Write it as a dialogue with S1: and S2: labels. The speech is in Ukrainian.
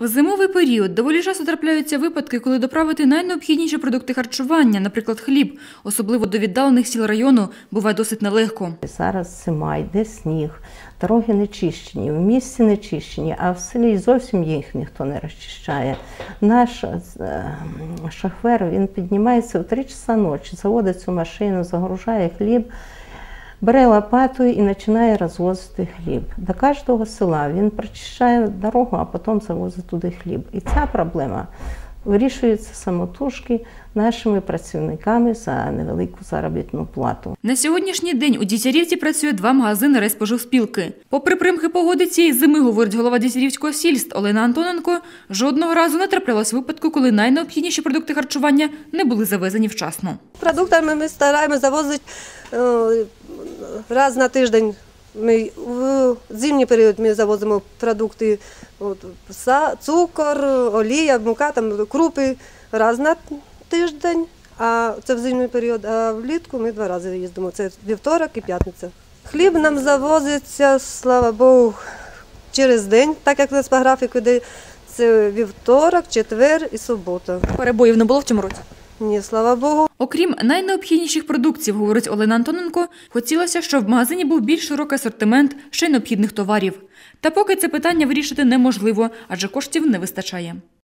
S1: В зимовий період доволі часто трапляються випадки, коли доправити найнеобхідніші продукти харчування, наприклад, хліб, особливо до віддалених сіл району, буває досить нелегко.
S2: Зараз зима, йде сніг, дороги не чищені, в місті не чищені, а в селі зовсім їх ніхто не розчищає. Наш е, шофер він піднімається в 3 часа ночі, заводить цю машину, загружає хліб, бере лопату і починає розвозити хліб. До кожного села він прочищає дорогу, а потім завозить туди хліб. І ця проблема вирішується самотужки нашими працівниками за невелику заробітну плату.
S1: На сьогоднішній день у Дітярівці працює два магазини райспоживспілки. Попри примхи погоди цієї зими, говорить голова Дітярівського сільств Олена Антоненко, жодного разу не траплялось випадку, коли найнеобхідніші продукти харчування не були завезені вчасно.
S3: Продуктами ми стараємося завозити е, раз на тиждень. Ми в зимній період ми завозимо продукти, от, цукор, олія, мука, там, крупи раз на тиждень, а це в зимній період, а влітку ми два рази їздимо. Це вівторок і п'ятниця. Хліб нам завозиться, слава Богу, через день, так як у нас по графіку йде. Це вівторок, четвер і субота.
S1: Перебоїв не було в цьому році.
S3: Ні, слава Богу.
S1: Окрім найнеобхідніших продуктів, говорить Олена Антоненко, хотілося, щоб в магазині був більш широкий асортимент ще й необхідних товарів. Та поки це питання вирішити неможливо, адже коштів не вистачає.